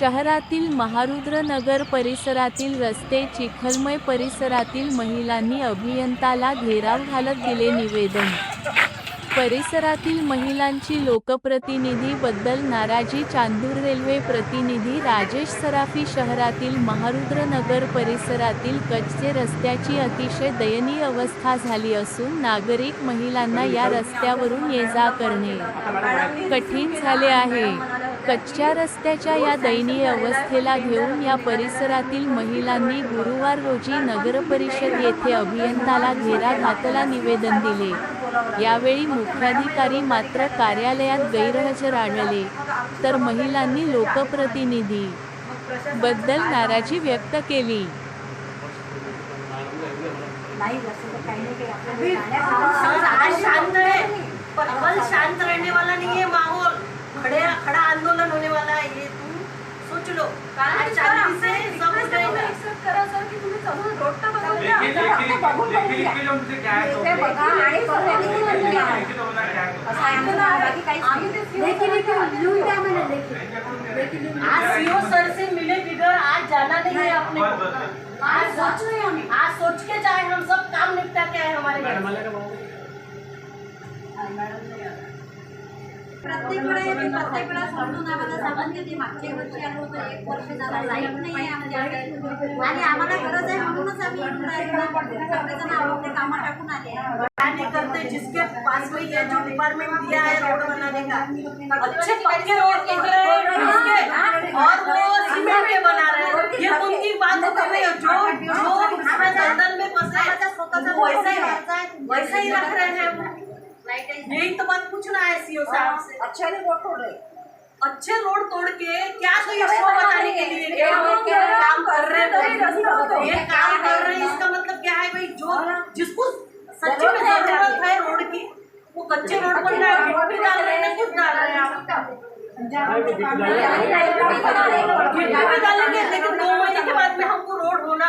शहरातील महारुद्रनगर परिसरातील रस्ते चिखलमय परिसरातील महिलांनी अभियंताला घेराव घालत दिले निवेदन. परिसरातील महिलांची लोकप्रतिनिधीबद्दल नाराजी चांदूर रेल्वे प्रतिनिधी राजेश सराफी शहरातील महारुद्रनगर परिसरातील कच्चे रस्त्याची अतिशय दयनीय अवस्था झाली असून नागरिक महिलांना या रस्त्यावरून ये जा करणे कठीण झाले आहे. कच्च्या रस्त्याच्या या दयनीय अवस्थेला घेऊन या परिसरातील महिलांनी गुरुवार रोजी नगरपरिषद येथे अभियंताला घेरा घातला निवेदन दिले. यावेळी मुख्याधिकारी मात्र कार्यालयात गैरहजर आढळले. तर महिलांनी लोकप्रतिनिधी बद्दल नाराजी व्यक्त केली. शांत रहने वाला नहीं है खड़े खड़ा आंदोलन होने वाला है ये तुम सोच लो. आज शांति से सब. आज सीओ सर से मिले बिगड़ आज जाना नहीं है अपने। आज सोच रहे हम. आज सोच के जाए हम सब काम निपटा के आए हमारे घर प्रत्येक मी प्रत्येक वेळेस म्हणून आम्हाला सांगते ते मागच्या वर्षी आलो होतो एक वर्ष झालं लाईट नाही आहे आमच्याकडे आणि आम्हाला गरज आहे म्हणूनच आम्ही सगळेजण आपापले कामं टाकून आले क्या करते जिसके पास में ये जो डिपार्टमेंट दिया है रोड बनाने का. अच्छे पक्के रोड बन रहे हैं और वो सीमेंट के बना रहे हैं. ये उनकी बात कर रही है जो जो में फंसे वैसा ही वैसा ही रख रहे हैं यही तो बात पूछना है सीओ साहब से। अच्छा रोड तोड़ रहे। अच्छे रोड तोड़ के क्या तो ये शो बताने के लिए कि लोग क्या काम कर रहे हैं ये काम कर रहे हैं इसका मतलब क्या है भाई? जो जिसको सच्ची में ज़रूरत है रोड की वो कच्चे रोड बन रहा है गिट्टी डाल रहे हैं कुछ डाल रहे हैं आप। डालेंगे लेकिन दो महीने के बाद में हमको रोड होना।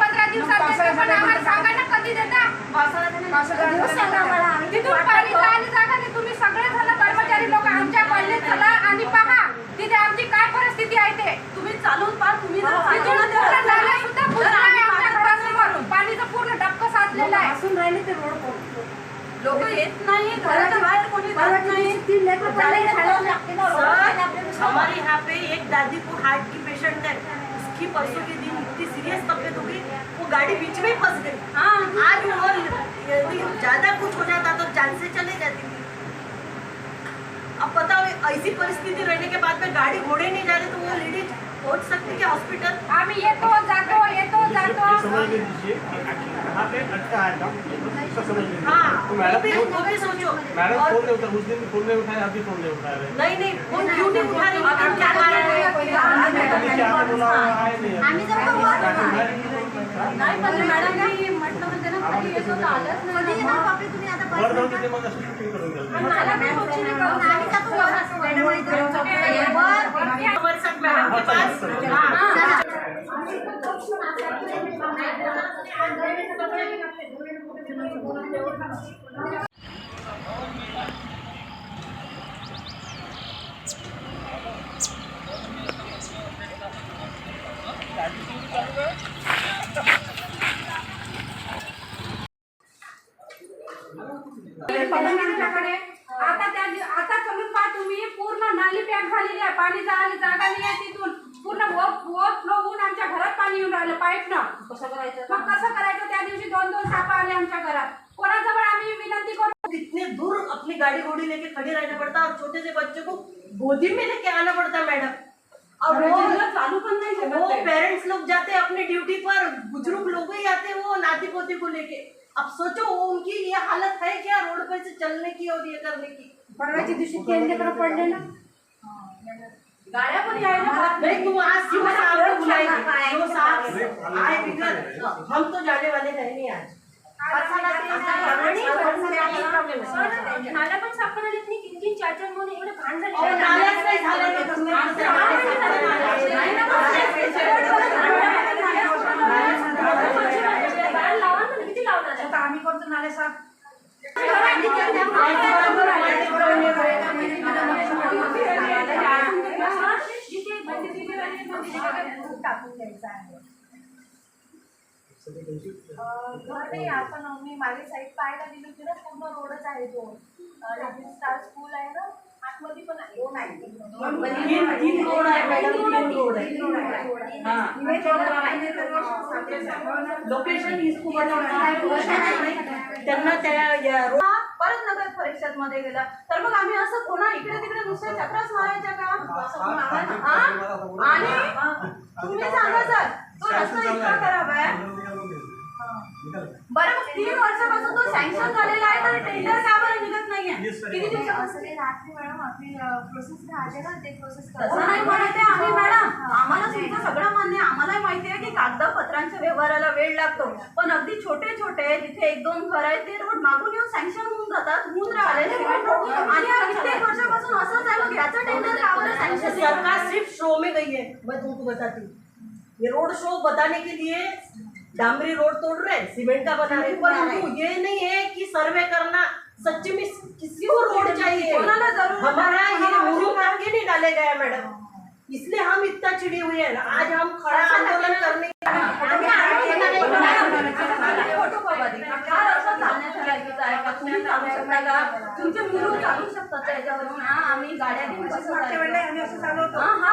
पंधरा दिवसात देतो, पण आम्हाला सांगा ना कधी देता? लोक येत नाही घराच्या बाहेर कोणी जात नाही सर हमारे यहाँ पे एक दादी को हार्ट की पेशेंट है। उसकी परसों के दिन इतनी सीरियस तबीयत हो गई वो गाड़ी बीच में ही फंस गई। हाँ। आज वो ज़्यादा कुछ हो जाता तो जान से चले जाती थी। अब बताओ ऐसी परिस्थिति रहने के बाद में गाड़ी घोड़े नहीं जा रहे तो वो लेडीज़ पहुँच सकती क्या हॉस्पिटल आम्ही येतो जातो येतो जातो। समझ लीजिए कि आखिर कहाँ पे अटका है काम उसका समझ लीजिए हाँ तो वो मैडम भी फोन वो भी सोचो मैडम और फोन नहीं उठा उस दिन फोन नहीं उठाया अभी फोन नहीं उठा रहे नहीं नहीं फोन क्यों नहीं उठा रही मैडम क्या कारण है नीचे आके बोला आए नहीं आम्ही जर का वर- नाही पण मॅडमनी म्हटलं म्हणजे ना कधी येतो तर आलंच नाही. कधी येणार बापरे तुम्ही आता वर बस- जाऊन तिथे मग असं शूटिंग करून गेलं मला नाही पॅक झालेली आहे पाणी जायला जागा नाही आहे तिथून. पूर्ण फ्लो होऊन आमच्या घरात पाणी येऊन राहिलं पाईपनं कसं करायचं? मग कसं करायचं? त्या दिवशी दोन दोन सापा आले आमच्या घरात. कोणाजवळ आम्ही विनंती करू? इतने दूर अपनी गाड़ी घोड़ी लेके खड़े रहना पड़ता और छोटे से बच्चे को गोदी में लेके आना पड़ता मैडम। और वो चालू नाही वो पेरेंट्स लोग जाते हैं अपने ड्यूटी पर बुज़ुर्ग लोग ही आते हैं वो नाती पोती को लेके। अब सोचो वो उनकी ये हालत है क्या? रोड पर से चलने की और ये करने की। परवाच्या दिवशी केंद्राकडे पडले ना. गाड्या पण यायला नहीं. तुम आज क्यों आपको बुलाएंगे जो साथ आए बिगड़ हम तो जाने वाले हैं नहीं आज नाल्या पण साफ करायला येत नाही तीन तीन चार चार म्हणून एवढे घाण झाले और नाल्याच नाही झालं ते तुम्ही नाही ना, बाहेर लावा ना, किती लावणार? आता आम्ही करतो नाल्या साफ टाकून द्यायचं आहे घर नाही आपण मी मागे साईड पाहायला गेली होती ना पूर्ण रोडच आहे तो स्टार स्कूल आहे ना आतमध्ये पण आहे दोन आहे लोकेशन त्यांना त्या नगर परिषदमध्ये गेला. तर मग आम्ही असं पुन्हा इकडे तिकडे नुसते चक्राच मारायच्या का? कोण हा? आणि तुम्ही सांगा सर तो रस्ता इतका खराब आहे. बरं मग तीन वर्षापासून तो सँक्शन झालेला आहे तर टेंडर का बरं निघत नाहीये? किती दिवसापासून? असं ते राहते मॅडम आपली प्रोसेस राहते ना ते प्रोसेस तसं नाही म्हणत आहे आम्ही मॅडम. आम्हाला तुमचं सगळं मान्य आहे. आम्हालाही माहिती आहे की कागदपत्रांच्या व्यवहाराला वेळ लागतो. पण अगदी छोटे छोटे जिथे एक दोन घर आहेत. ते रोड मागून येऊन सँक्शन होऊन जातात. होऊन राहिले आणि हा कित्येक वर्षापासून असंच आहे मग याचं टेंडर बरं सँक्शन सरकार सिर्फ शो में गई है. मैं तुमको बताती. हूँ ये रोड शो बताने के लिए डामरी रोड तोड़ रहे सीमेंट का बना रहे पर उनको ये नहीं है कि सर्वे करना सच्ची में किसी को रोड चाहिए? आहे? हमारा ये नहीं डाले गए मैडम। इसलिए हम इतना चिड़े हुए हैं आज हम खड़ा आंदोलन करने. हा तुमचे मुलं चालू शकतात त्याच्यावरून हा आम्ही गाड्या घेऊन? हा, हा,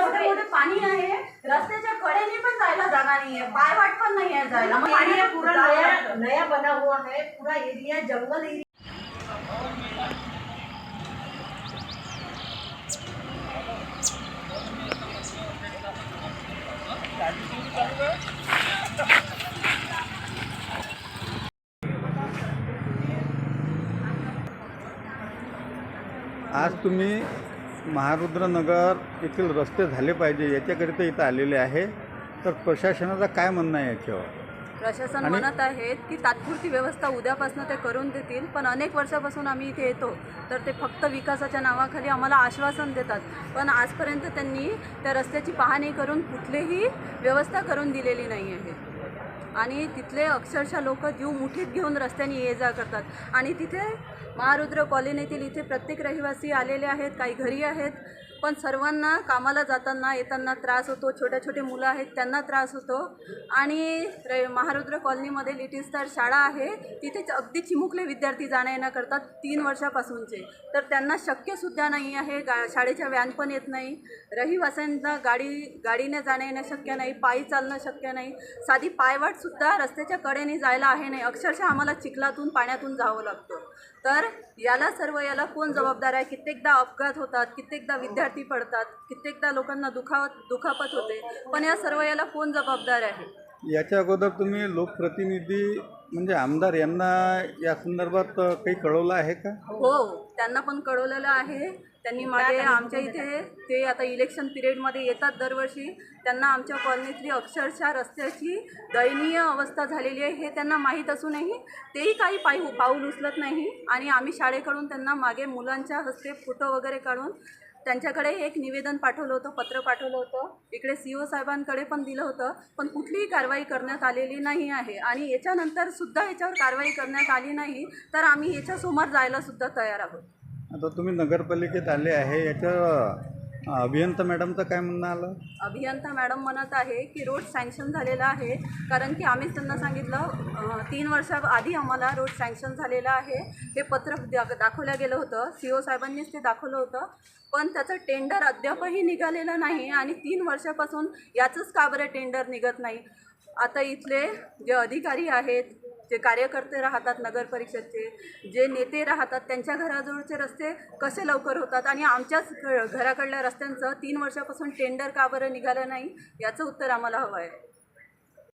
मोठे मोठे पाणी आहे. रस्त्याच्या कडेने पण जायला जागा नाहीये. पायवाट पण नाही आहे जायला नया बना हुआ है पूरा एरिया जंगल एरिया आज तुम्ही महारुद्रनगर येथील रस्ते झाले पाहिजे याच्याकरिता इथं आलेले आहे. तर प्रशासनाचं काय म्हणणं आहे याच्यावर? प्रशासन आणि- म्हणत आहेत की तात्पुरती व्यवस्था उद्यापासून ते करून देतील पण अनेक वर्षापासून आम्ही इथे येतो तर ते फक्त विकासाच्या नावाखाली आम्हाला आश्वासन देतात. पण आजपर्यंत त्यांनी त्या रस्त्याची पाहणी करून कुठलीही व्यवस्था करून दिलेली नाही आहे. आणि तिथले अक्षरशः लोक जीव मुठीत घेऊन रस्त्याने ये जा करतात. आणि तिथे महारुद्र कॉलनीतील इथे प्रत्येक रहिवासी आलेले आहेत काही घरी आहेत. पण सर्वांना कामाला जाताना येताना त्रास होतो. छोट्या छोटे मुलं आहेत त्यांना त्रास होतो. आणि र महारुद्र कॉलनीमध्ये लिटिल स्टार शाळा आहे. तिथे अगदी चिमुकले विद्यार्थी जाण्या येणं करतात तीन वर्षापासूनचे. तर त्यांना शक्यसुद्धा नाही आहे. गा शाळेच्या व्हॅन पण येत नाही. रहिवाशांना गाडी गाडीने जाणं येणं शक्य नाही. पायी चालणं शक्य नाही. साधी पायवाटसुद्धा रस्त्याच्या कडेने जायला आहे नाही. अक्षरशः आम्हाला चिखलातून पाण्यातून जावं लागतं. तर याला सर्व याला कोण जबाबदार आहे? कित्येकदा अपघात होतात कित्येकदा विद्यार्थी पडतात कित्येकदा लोकांना दुखावत दुखापत होते. पण या सर्व याला कोण जबाबदार आहे? याच्या अगोदर तुम्ही लोकप्रतिनिधी म्हणजे आमदार यांना या संदर्भात काही कळवलं आहे का? हो त्यांना पण कळवलेलं आहे. त्यांनी मागे आमच्या इथे ते आता इलेक्शन पिरियडमध्ये येतात दरवर्षी. त्यांना आमच्या कॉलनीतली अक्षरशः रस्त्याची दयनीय अवस्था झालेली आहे हे त्यांना माहीत असूनही तेही काही पायू पाऊल उचलत नाही. आणि आम्ही शाळेकडून त्यांना मागे मुलांच्या हस्ते फोटो वगैरे काढून त्यांच्याकडे एक निवेदन पाठवलं होतं पत्र पाठवलं होतं. इकडे सी ओ साहेबांकडे पण दिलं होतं पण कुठलीही कारवाई करण्यात आलेली नाही आहे. आणि याच्यानंतर सुद्धा याच्यावर कारवाई करण्यात आली नाही तर आम्ही याच्यासमोर जायला सुद्धा तयार आहोत. आता तुम्ही नगरपालिकेत आले आहे याचं अभियंता मॅडमचं काय म्हणणं आलं? अभियंता मॅडम म्हणत आहे की रोड सँक्शन झालेला आहे कारण की आम्हीच त्यांना सांगितलं तीन वर्षाआधी आम्हाला रोड सँक्शन झालेलं आहे. हे पत्रक दा दाखवलं गेलं होतं सी ओ साहेबांनीच ते दाखवलं होतं पण त्याचं टेंडर अद्यापही निघालेलं नाही आणि तीन वर्षापासून याचंच का बरं टेंडर निघत नाही? आता इथले जे अधिकारी आहेत जे कार्यकर्ते राहतात नगर परिषदचे जे नेते राहतात त्यांच्या घराजवळचे रस्ते कसे लवकर होतात? आणि आमच्याच घ- घराकडल्या रस्त्यांचं तीन वर्षापासून टेंडर का बरं निघालं नाही? याचं उत्तर आम्हाला हवं आहे.